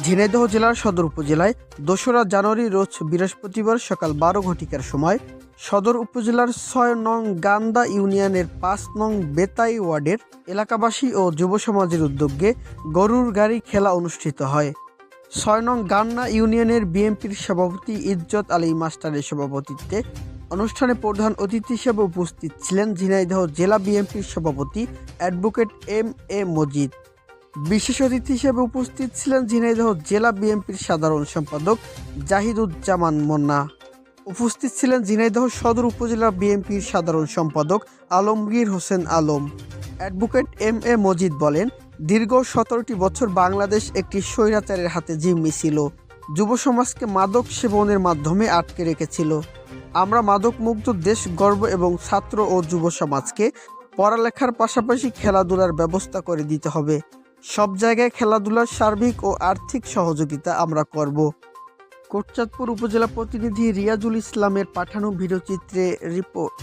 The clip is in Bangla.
ঝিনাইদহ জেলার সদর উপজেলায় দোসরা জানুয়ারি রোজ বৃহস্পতিবার সকাল বারো ঘটিকার সময় সদর উপজেলার ছয় নং গান্দা ইউনিয়নের পাঁচ নং বেতাই ওয়ার্ডের এলাকাবাসী ও যুব সমাজের উদ্যোগে গরুর গাড়ি খেলা অনুষ্ঠিত হয়। ছয় নং গান্না ইউনিয়নের বিএনপির সভাপতি ইজ্জত আলী মাস্টারের সভাপতিত্বে অনুষ্ঠানে প্রধান অতিথি হিসেবে উপস্থিত ছিলেন ঝিনাইদহ জেলা বিএনপির সভাপতি অ্যাডভোকেট এম এ মজিদ। বিশেষ অতিথি হিসেবে উপস্থিত ছিলেন ঝিনাইদহ জেলা বিএনপির সাধারণ সম্পাদক জাহিদুজ্জামান মন্না। উপস্থিত ছিলেন ঝিনাইদহ সদর উপজেলা বিএনপির সাধারণ সম্পাদক Alamgir Hossain Alam. Advocate M A Majid বলেন, দীর্ঘ সতেরোটি বছর বাংলাদেশ একটি স্বৈরাচারের হাতে জিম্মি ছিল। যুব সমাজকে মাদক সেবনের মাধ্যমে আটকে রেখেছিল। আমরা মাদক মুক্ত দেশ, গর্ব এবং ছাত্র ও যুব সমাজকে পড়ালেখার পাশাপাশি খেলাধুলার ব্যবস্থা করে দিতে হবে। সব জায়গায় খেলাধুলার সার্বিক ও আর্থিক সহযোগিতা আমরা করব। কোটচাঁদপুর উপজেলা প্রতিনিধি রিয়াজুল ইসলামের পাঠানো ভিডিওচিত্রে রিপোর্ট।